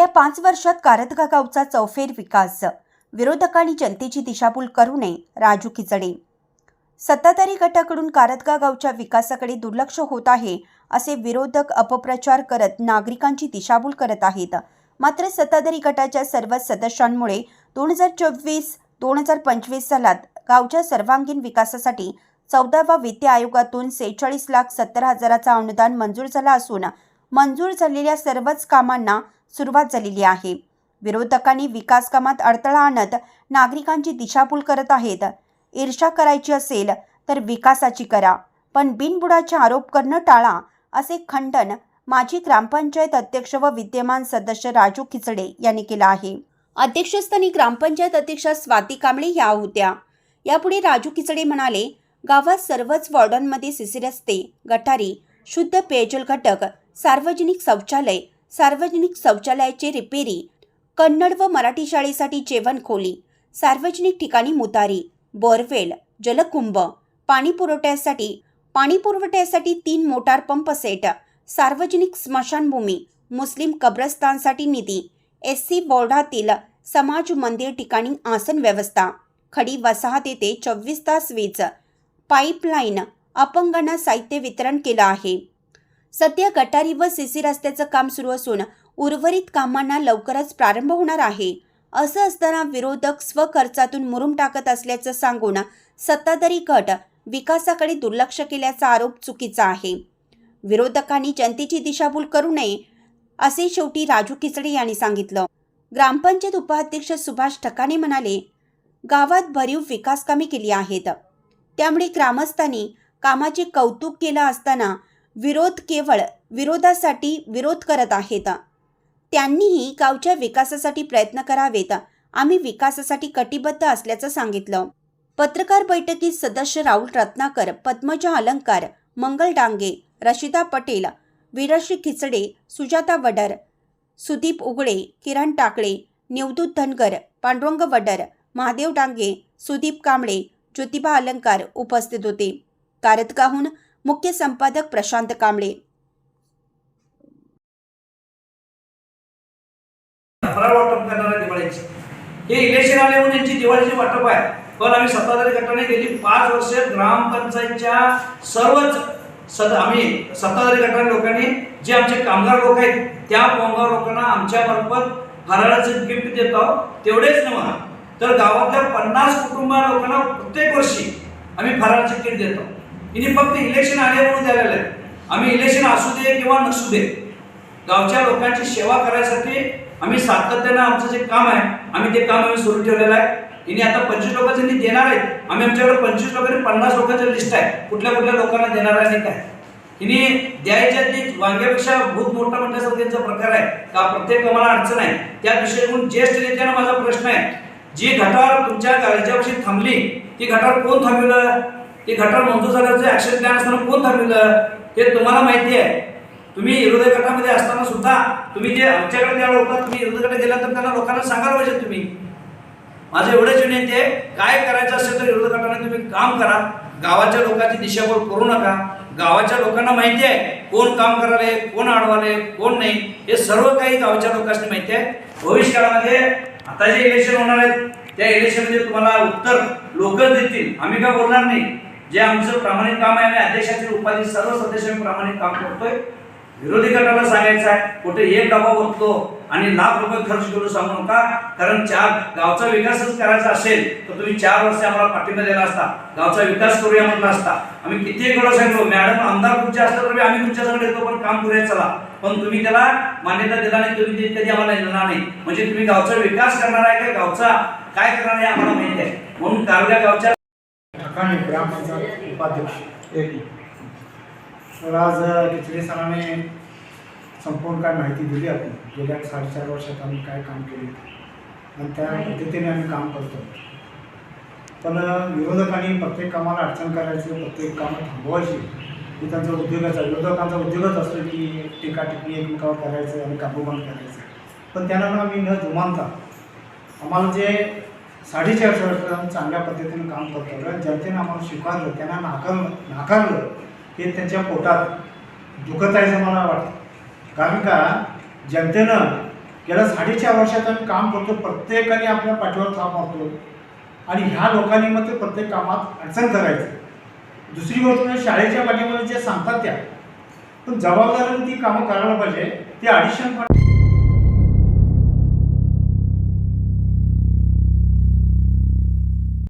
गेल्या पाच वर्षात कारतगा गावचा चौफेर विकास. विरोधकांनी जनतेची दिशाभूल करू नये राजू खिचडे. सत्ताधारी गटाकडून कारतगा गावच्या विकासाकडे दुर्लक्ष होत आहे असे विरोधक अपप्रचार करत नागरिकांची दिशाभूल करत आहेत. मात्र सत्ताधारी गटाच्या सर्व सदस्यांमुळे दोन हजार चोवीस दोन हजार पंचवीस सालात गावच्या सर्वांगीण विकासासाठी चौदावा वित्त आयोगातून सेहेचाळीस लाख सत्तर हजाराचा अनुदान मंजूर झाला असून मंजूर झालेल्या सर्वच कामांना सुरुवात झालेली आहे. विरोधकांनी विकास कामात अडथळा आणत नागरिकांची दिशाभूल करत आहेत. ईर्षा करायची असेल तर विकासाची करा पण बिनबुडाचे आरोप करणं टाळा असे खंडन माजी ग्रामपंचायत अध्यक्ष व विद्यमान सदस्य राजू खिचडे यांनी केलं आहे. अध्यक्षस्थानी ग्रामपंचायत अध्यक्षा स्वाती कांबळे या होत्या. यापुढे राजू खिचडे म्हणाले गावात सर्वच वॉर्डनमध्ये सीसी रस्ते गटारी शुद्ध पेयजल घटक सार्वजनिक शौचालय सार्वजनिक शौचालयाचे रिपेरी कन्नड व मराठी शाळेसाठी जेवण खोली सार्वजनिक ठिकाणी मुतारी बोरवेल जलकुंभ पाणी पुरवठ्यासाठी पाणी पुरवठ्यासाठी तीन मोटार पंप सेट सार्वजनिक स्मशानभूमी मुस्लिम कब्रस्तानसाठी निधी एस सी बोर्डातील समाज मंदिर ठिकाणी आसन व्यवस्था खडी वसाहत येथे चोवीस तास वीज पाईपलाईन अपंगांना साहित्य वितरण केलं आहे. सध्या गटारी व सीसी रस्त्याचं काम सुरू असून उर्वरित कामांना लवकरच प्रारंभ होणार आहे. असं असताना विरोधक स्वखर्चातून मुरुम टाकत असल्याचं सांगून सत्ताधारी गट विकासाकडे दुर्लक्ष केल्याचा आरोप चुकीचा आहे. विरोधकांनी जनतेची दिशाभूल करू नये असे शेवटी राजू खिचडे यांनी सांगितलं. ग्रामपंचायत उपाध्यक्ष सुभाष ठकाणे म्हणाले गावात भरीव विकास कामे केली आहेत. त्यामुळे ग्रामस्थांनी कामाचे कौतुक केलं असताना विरोध केवळ विरोधासाठी विरोध करत आहेत. त्यांनीही गावच्या विकासासाठी प्रयत्न करावेत. आम्ही विकासासाठी कटिबद्ध असल्याचं सांगितलं. पत्रकार बैठकीत सदस्य राहुल रत्नाकर पद्मजा अलंकार मंगल डांगे रशिदा पटेल वीरश्री खिचडे सुजाता वडर सुदीप उगळे किरण टाकळे निवदूत धनगर पांडुरंग वडर महादेव डांगे सुदीप कांबळे ज्योतिबा अलंकार उपस्थित होते. कारतकाहून मुख्य संपादक प्रशांत कांबळे. वाटप हे इलेक्शन आले म्हणून यांची दिवाळीची वाटप आहे. पण आम्ही सत्ताधारी गटाने गेली पाच वर्ष ग्रामपंचायतच्या सर्वच सद आम्ही सत्ताधारी गटाने लोकांनी जे आमचे कामगार लोक आहेत त्या कामगार लोकांना आमच्या मार्फत गिफ्ट देत देतो तेवढेच नव्हा तर गावातल्या पन्नास कुटुंब लोकांना प्रत्येक वर्षी आम्ही फराळाचे किट देतो इथे फक्त इलेक्शन आले म्हणून द्यायला आहे आम्ही इलेक्शन असू दे किंवा नसू दे गावच्या लोकांची सेवा करायसाठी आम्ही सातत्यानं आमचं जे काम आहे आम्ही ते काम आम्ही सुरू ठेवलेलं आहे. हिने आता पंचवीस लोकांचे देणार आहेत आम्ही आमच्याकडे पंचवीस लोकांनी पन्नास लोकांची लिस्ट आहे. कुठल्या कुठल्या लोकांना देणार आहे आणि काय. हिने द्यायच्या ती वांग्यापेक्षा भूत मोठा म्हणण्याचा त्यांचा प्रकार आहे. का प्रत्येक आम्हाला अडचण आहे? त्या विषयी ज्येष्ठ नेत्यांना माझा प्रश्न आहे. जी घटावर तुमच्या गाडीच्यापाशी थांबली ती घटावर कोण थांबवलं? ती घटना मंजूर झाल्याचं ऍक्शन प्लॅन असताना कोण थांबवलं हे तुम्हाला माहिती आहे. तुम्ही विरोधी गटामध्ये असताना सुद्धा तुम्ही जे आमच्याकडे त्या होता तुम्ही विरोधी गटात गेला तर त्यांना लोकांना सांगायला पाहिजे तुम्ही. माझं एवढंच विनंती आहे काय करायचं असेल तर विरोधी गटाने तुम्ही काम करा. गावाच्या लोकांची दिशाभूल करू नका. गावाच्या लोकांना माहिती आहे कोण काम करायला कोण अडवाले कोण नाही. हे सर्व काही गावाच्या लोकांना माहिती आहे. भविष्यकाळामध्ये आता जे इलेक्शन होणार आहेत त्या इलेक्शनमध्ये तुम्हाला उत्तर लोकच देतील. आम्ही काय बोलणार नाही. जे आमचं प्रामाणिक काम आहे आम्ही अध्यक्षाची उपाधी सर्व सदस्य प्रामाणिक काम करतोय. विरोधी गटाला सांगायचं आहे कुठे एक डबा बघतो आणि लाख रुपये खर्च करून सांगू नका. कारण चार गावचा विकासच करायचा असेल तर तुम्ही चार वर्ष आम्हाला पाठिंबा दिला असता. गावचा विकास करूया म्हटला असता. आम्ही किती वेळा सांगतो मॅडम आमदार तुमच्या असलं तर आम्ही तुमच्याकडे येतो पण काम करूया चला. पण तुम्ही त्याला मान्यता दिला नाही तुम्ही कधी आम्हाला येणार नाही. म्हणजे तुम्ही गावचा विकास करणार आहे का गावचा काय करणार आहे आम्हाला माहिती आहे म्हणून कारल्या गावच्या ठिकाणी ग्रामपंचायत उपाध्यक्ष. एक. तर आज खिचडी सरांनी संपूर्ण काय माहिती दिली आपण. गेल्या साडेचार वर्षात आम्ही काय काम केले. आणि त्या पद्धतीने आम्ही काम करतो. पण विरोधकांनी प्रत्येक कामाला अडचण करायची प्रत्येक कामं थांबवायची. ही त्यांचा उद्योगाचा विरोधकांचा उद्योगच असतो की टीका टिप्पणी एकमेकावर करायचं आणि काबूबंद करायचं. पण त्यांना आम्ही न जुमानता आम्हाला जे साडेचारशे वर्ष आम्ही चांगल्या पद्धतीने काम करतो जनतेनं आम्हाला स्वीकारलं त्यांना नाकारलं नाकारलं हे त्यांच्या पोटात दुखत आहे असं मला वाटतं. कारण का? जनतेनं गेल्या साडेचार वर्षात आम्ही काम करतो प्रत्येकाने आपल्या पाठीवर थाप मारतो आणि ह्या लोकांनी मग ते प्रत्येक कामात अडचण करायचं. दुसरी गोष्ट म्हणजे शाळेच्या पाठीमध्ये जे सांगतात त्या. पण जबाबदारीने ती कामं करायला पाहिजे. ते अडिशन पण